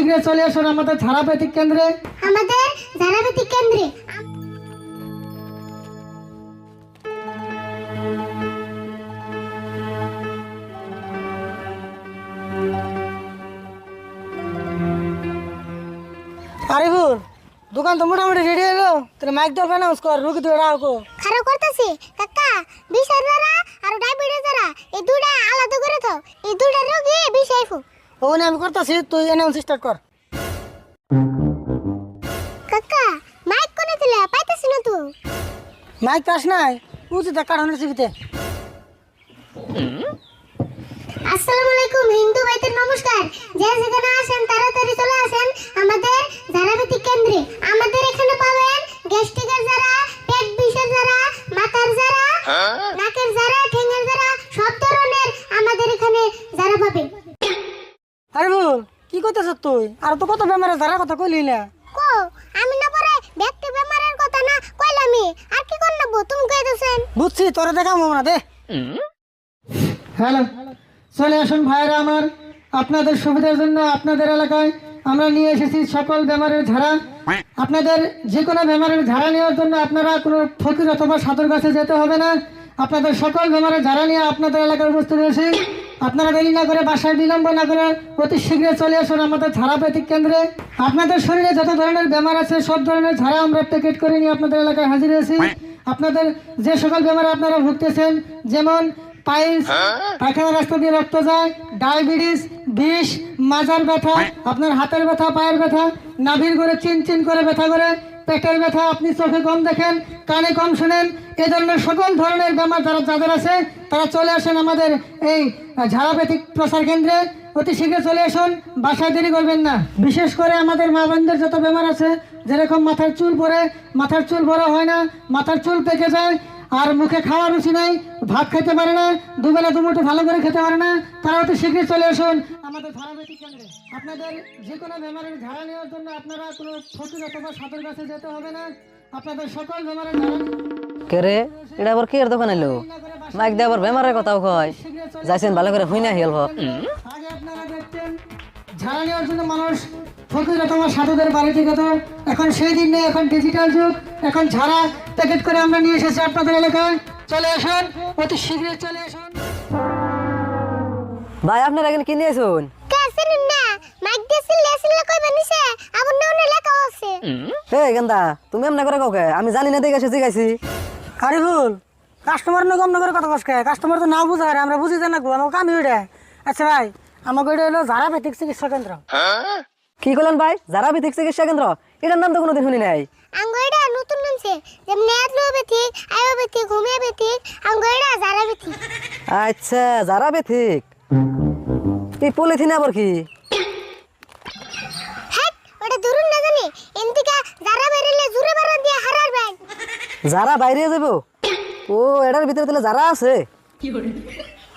শীঘ্রই চলে আসুন আমাদের ধারাবাহিক কেন্দ্রে। আমাদের ধারাবাহিক কেন্দ্রে। আরিফুল দোকান তো মোটামুটি রেডি হলো। তোর মাইক দিয়ে অ্যানাউন্স কর রুগী তুই রাখো খারাপ করতেছি। কাকা দ্বারা আর ডায়াবেটিস দ্বারা এই দুটা আলাদা করে তো এই দুটা রোগী বিষ আইফু ওখানে আমি করতেছি তুই অ্যানাউন্স স্টার্ট কর। কাকা মাইক কোনে দিলে? পাইতেছি না তো। মাইক পাস নাই উচিত কারণের সিবিতে আসসালামু আলাইকুম হিন্দু ভাইদের নমস্কার। যে যেখানে আসেন তাড়াতাড়ি চলে আসেন আমাদের ধারাবাহিক কেন্দ্রে। আমাদের এখানে পাবেন গ্যাস্ট্রিকের যারা পেট বিষের যারা মাথার যারা নাকের যারা ঠেঙের যারা সব ধরনের আমাদের এখানে যারা পাবেন আরিফুল কি করতেছ তুই? আর তো কত বেমারে ধারা কথা কইলি না। কো আমি না পরে ব্যক্তি বেমারের কথা না কইলামি আর কি কর নেব তুমি কই দিছেন বুঝছি তোরা না দে। হ্যালো চলে আসুন ভাইরা আমার। আপনাদের সুবিধার জন্য আপনাদের এলাকায় আমরা নিয়ে এসেছি সকল বেমারের ঝাড়া। আপনাদের যে কোনো বেমারের ঝাড়া নেওয়ার জন্য আপনারা কোনো ফকির অথবা সাধুর কাছে যেতে হবে না। আপনাদের সকল ব্যাপারে যারা নিয়ে আপনাদের এলাকায় উপস্থিত রয়েছে আপনারা দেরি না করে বাসায় বিলম্ব না করে অতি শীঘ্রই চলে আসুন আমাদের ঝাড়াপেতিক কেন্দ্রে। আপনাদের শরীরে যত ধরনের বেমার আছে সব ধরনের ঝাড়া আমরা প্যাকেট করে নিয়ে আপনাদের এলাকায় হাজির হয়েছি। আপনাদের যে সকল বেমারে আপনারা ভুগতেছেন যেমন পাইলস পায়খানা রাস্তা দিয়ে রক্ত যায় ডায়াবেটিস বিষ মাজার ব্যথা আপনার হাতের ব্যথা পায়ের ব্যথা নাভির করে চিন চিন করে ব্যথা করে পেটের ব্যথা আপনি চোখে কম দেখেন কানে কম শোনেন এই ধরনের সকল ধরনের বেমার যারা যাদের আছে তারা চলে আসেন আমাদের এই ঝাড়াপেথিক প্রসার কেন্দ্রে। অতি শীঘ্র চলে আসুন বাসায় দেরি করবেন না। বিশেষ করে আমাদের মা বোনদের যত বেমার আছে যেরকম মাথার চুল পড়ে মাথার চুল বড় হয় না মাথার চুল পেকে যায় আর মুখে খাওয়ার রুচি নাই ভাত খেতে পারে না দুবেলা দুমুঠো ভালো করে খেতে পারে না তারা অতি শীঘ্রই চলে আসুন। আমাদের ধারাবাহিক কেন্দ্রে। আপনাদের যে কোনো বেমারের ধারা নেওয়ার জন্য আপনারা কোনো ফকির অথবা সাধুর কাছে যেতে হবে না। আপনাদের সকল বেমারের কে রে? এটা আবার কি এর দোকান এলো? মাইক দিয়ে আবার বেমারের কথাও কয়। যাইছেন ভালো করে হুই না হেলব আগে আপনারা দেখতেন ঝাড়া নেওয়ার জন্য মানুষ ফকির অথবা সাধুদের বাড়িতে যেত এখন সেই দিন নেই এখন ডিজিটাল যুগ এখন ঝাড়া প্যাকেট করে আমরা নিয়ে এসেছি আপনাদের এলাকায়। চলে আসুন অতি শীঘ্রই চলে আসুন। ভাই আপনারা এখানে কি নিয়েছেন কাছেন না? মাইক দিছিল লেছিল কই বানিছে আবার নাও না লেখা আছে। হে গেন্দা তুমি এমনি করে কাউকে? আমি জানি না দেখে এসে জিগাইছি। আরিফুল কাস্টমার না কম করে কথা কষ্ট কাস্টমার তো নাও বুঝায় আমরা বুঝি না আমার কামি ওইটা আচ্ছা ভাই আমাকে ওইটা হলো ঝাড়া প্যাথিক চিকিৎসা কেন্দ্র। কি করলেন ভাই? যারা ভিত্তিক চিকিৎসা কেন্দ্র এটার নাম তো কোনোদিন শুনি নাই। আঙ্গুইডা নতুন নামছে যেমন অ্যাথলোপ্যাথিক আয়োপ্যাথিক হোমিওপ্যাথিক আঙ্গুইডা জারাপ্যাথিক আচ্ছা যারা বেথিক এই পলিথিন আবার কি? হ্যাট ওটা ধরুন না জানি। এনতিকা যারা বেরিলে জুরে বাড়া দিয়ে হারার ব্যাগ। যারা বাইরে যাব? ও এটার ভিতরে তাহলে যারা আছে?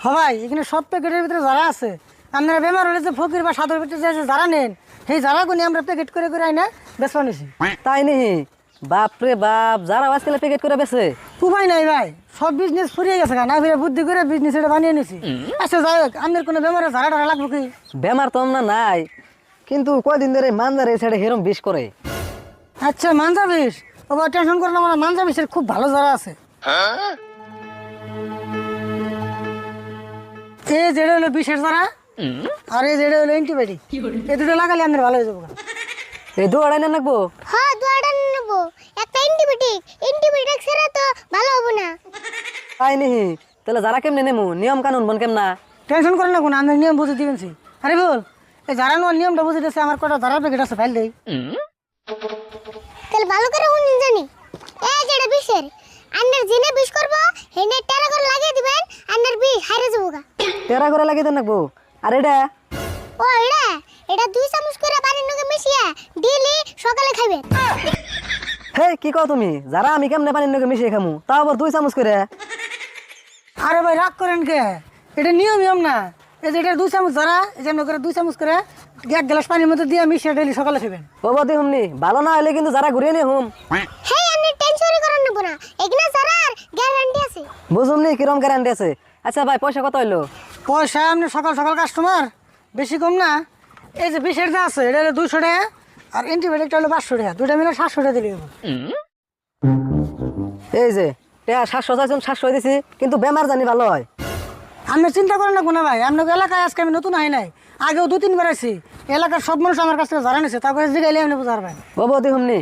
হবাই এখানে সব প্যাকেটের ভিতরে যারা আছে। আপনারা বেমার হলে যে ফকির বা সাধুর ভিতরে যে যারা নেন। সেই যারা গুনি আমরা প্যাকেট করে করে আইনা বেসবা নিছি। তাই নিহি বাপ রে বাপ যারা আজকাল প্যাকেট করে বেছে উপায় নাই ভাই সব বিজনেস ফুরিয়ে গেছে না ফিরে বুদ্ধি করে বিজনেস এটা বানিয়ে নিছি। আচ্ছা যাই হোক আপনার কোনো বেমারে ঝাড়া টাড়া লাগবে কি? বেমার তো না নাই কিন্তু কয়দিন ধরে মানজার এই সাইডে হেরম বিষ করে। আচ্ছা মানজা বিষ? ও টেনশন করলে আমার মানজা বিষের খুব ভালো যারা আছে। এই যেটা হলো বিষের যারা আর যেটা হলো অ্যান্টিবায়োটিক এই দুটো লাগালে আপনার ভালো হয়ে যাব এই দু আড়াই না নাকবো হ্যাঁ দুয়াটা নেব একটা অ্যান্টিবায়োটিক অ্যান্টিবায়োটিক ছাড়া তো ভালো হবে না। তাই নিহি তাহলে যারা কেমনে নেমু? নিয়ম কানুন বন কেমনা? টেনশন করেন না কোনো আমি নিয়ম বুঝে দিবেন সি। আরে বল এই যারা নেওয়ার নিয়মটা বুঝে দিচ্ছে আমার কটা যারা প্যাকেট আছে ফাইল দেই। তাহলে ভালো করে শুনুন জানি। এই যেটা বিষের আন্নার জিনে বিষ করব হেনে টেরা করে লাগিয়ে দিবেন আন্নার বিষ হারে যাব গা। টেরা করে লাগিয়ে দেন নাকবো আর এটা ও এটা এটা দুই চামচ করে পানির নগে মিশিয়ে ডেলি সকালে খাবেন হে কি কও তুমি? যারা আমি কেমনে পানির নগে মিশিয়ে খামু তাও আবার দুই চামচ করে? আরে ভাই রাগ করেন কে? এটা নিয়ম নিয়ম না। এই যে এটা দুই চামচ যারা এই যেমন করে দুই চামচ করে এক গ্লাস পানির মধ্যে দিয়ে মিশিয়ে ডেলি সকালে খাবেন বাবা দি হুমনি ভালো না হলে কিন্তু যারা ঘুরিয়ে নিয়ে হুম। হেই আপনি টেনশনই করেন নেব না এগুলা সারার গ্যারান্টি আছে। বুঝুম কিরম গ্যারান্টি আছে? আচ্ছা ভাই পয়সা কত হইল? পয়সা আপনি সকাল সকাল কাস্টমার বেশি কম না। এই যে বিশের যা আছে, এটা হলো দুশো টাকা, আর অ্যান্টিবায়োটিকটা হলো পাঁচশো টাকা। দুটা মিলে সাতশো টাকা দিলে এই যে টেয়া সাতশো চাইছেন সাতশো দিছি, কিন্তু বেমার জানি ভালো হয়। আপনি চিন্তা করেন না কোনা ভাই আপনাকে এলাকায় আজকে আমি নতুন আই নাই। আগেও দু তিনবার আছি এলাকার সব মানুষ আমার কাছ থেকে জানা নিছে, তারপরে জিগাইলে আপনি বুঝতে পারবেন বাবু দেখুমনি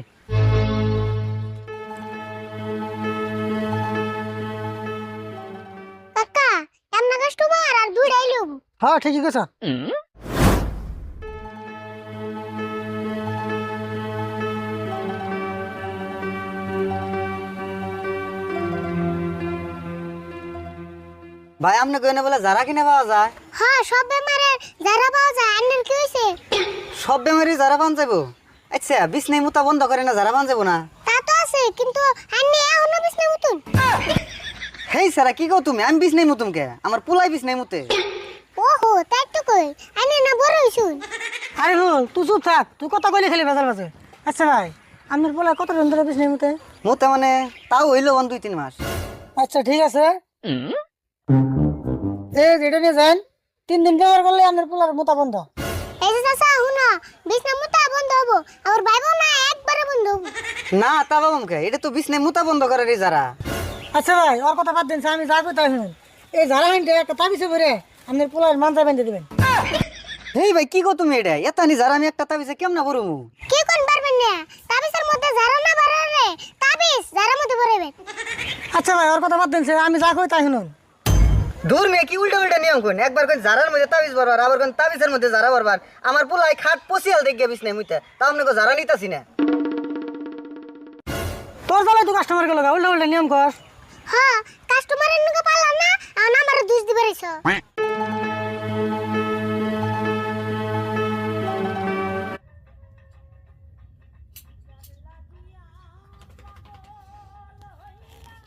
হ্যাঁ ঠিকই কথা ভাই আপনি কইনে বলে যারা কিনে পাওয়া যায়? হ্যাঁ সব বেমারের যারা পাওয়া যায় আন্নের কি হয়েছে সব বেমারি যারা পান যাব আচ্ছা বিছনাই মুতা বন্ধ করে না যারা পান যাব না? তা তো আছে কিন্তু আন্নে এখনও বিছনা মতন। হেই সারা কি কও তুমি? আমি বিছনাই মুতুম কে? আমার পুলাই বিছনাই মুতে। তাই তো কই আন্নে না বড় হইছুন। আরে হুল তুই চুপ থাক তুই কথা কইলে খেলে বেজাল বাজে। আচ্ছা ভাই আপনার বলে কত জন ধরে বিষ্ণু মতে? মুতে মানে তাও হইল অন দুই তিন মাস। আচ্ছা ঠিক আছে। এই যে এটা নিয়ে যান তিন দিন ব্যবহার করলে আপনার পোলার মোতা বন্ধ। এই যে চাচা হুনো বিছনা মুতা বন্ধ হব আবার ভাইবো না একবারে বন্ধ হব। না তা বাবাম কে এটা তো বিছনাই মুতা বন্ধ করে রে যারা। আচ্ছা ভাই ওর কথা বাদ দিন আমি যা কই তাই শুনুন। এই যারা হাইনটা একটা তাবিজে ভরে আপনার পোলার মানজা বেঁধে দেবেন। হেই ভাই কি কও তুমি এটা? এতানি যারা আমি একটা তাবিজে কেমনা বড়মু কি কোন পারবেন না? তাবিজের মধ্যে যারা না বাড়ারে তাবিজ যারা মধ্যে ভরাবেন আচ্ছা ভাই ওর কথা বাদ দিন আমি যা কই তাই শুনুন। দূর মেয়ে কি উল্টা উল্টা নিয়ম কোন একবার কোন জারার মধ্যে তাবিজ বারবার আবার কোন তাবিজের মধ্যে জারা বারবার আমার পোলাই খাট পচিয়াল দেখে বিছনাই মুতে তাও আপনি কো জারা নিতাছি না। তোর জ্বালায় তুই কাস্টমার গেল উল্টা উল্টা নিয়ম কর। হ্যাঁ কাস্টমারের নকে পারলাম না আর আমারে দুষ দিবে রেছো